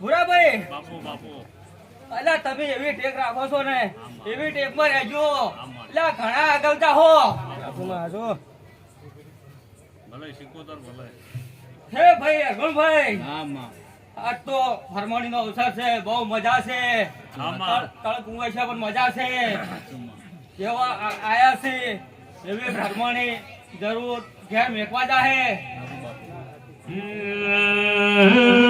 ભૂરાભાઈ બાપુ બાપુ. અલા તમે એવી ટેક રાખો છો ને? એવી ટેકમાં રહેજો. આમાં. ઘણા આગળતા હો ભલે સિકોતર ભલે. હે ભાઈ અર્જુનભાઈ આમાં આજ તો ફરમાણી નો અવસર છે બહુ મજા છે. આમાં. તળ કુંવર છે પણ મજા છે. જેવા આયા છે એવી ફરમાણી જરૂર ઘેર મેકવા જાહે. મારી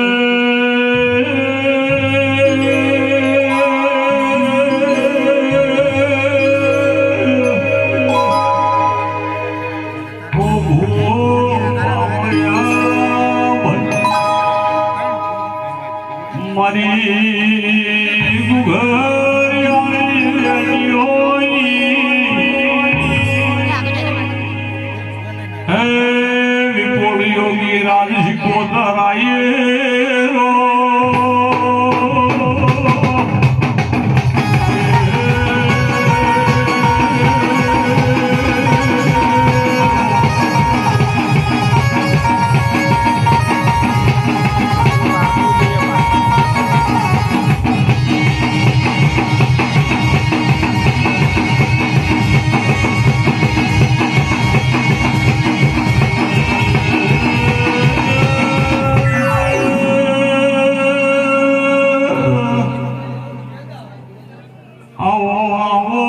આવો આવો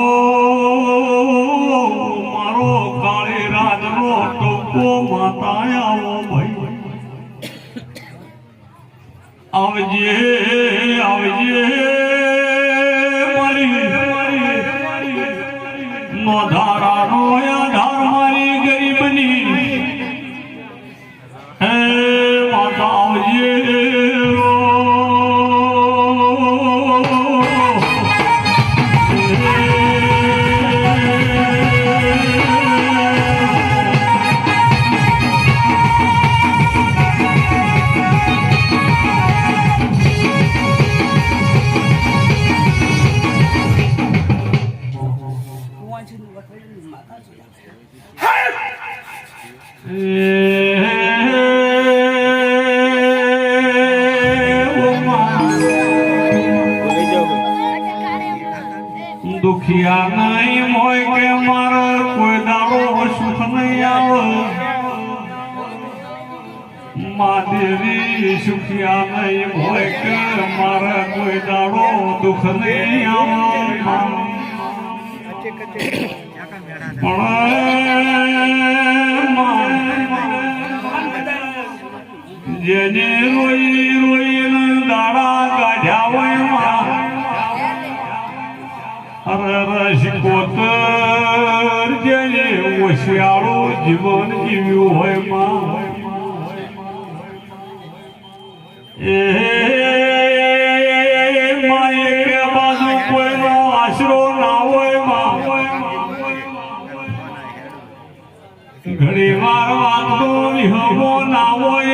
મારો કાળે રાજનો ટોકો માતા આવો ભાઈ. આવજે આવજે દુખિયા નહીં હોય કે મારા કોઈ દાડો સુખ નહીં આવે. માદેવી સુખિયા નહીં હોય કે મારા કોઈ દાડો દુઃખ નહીં આવે. જેને રોઈ રોઈને દાડા કાઢ્યા હોય અરે રસિકોતર જેને હોશિયાળો જીવન જીવ્યું હોયમાં એ વિહમો ના હોય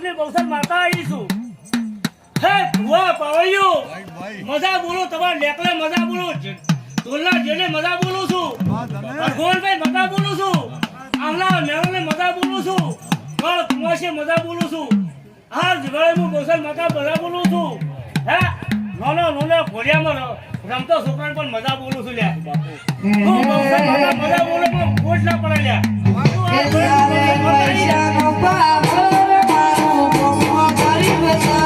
શોકની બહુસર માતા આવી છું હે ભુવા પાવૈયો મજા બોલો તમાર લેકલે મજા બોલો ઢોલના જેને મજા બોલું છું અરગોણભાઈ મજા બોલું છું આમલા મેળવને મજા બોલું છું કળ કુમાશે મજા બોલું છું હા જગળે હું ગોસલ માતા મજા બોલું છું હે નોનો નોનો ઘોડિયામાં રમતો છોકરાને પણ મજા બોલું છું લ્યા હું ગોસલ મજા મજા બોલું પણ ખોટ ના પડે લ્યા Thank you.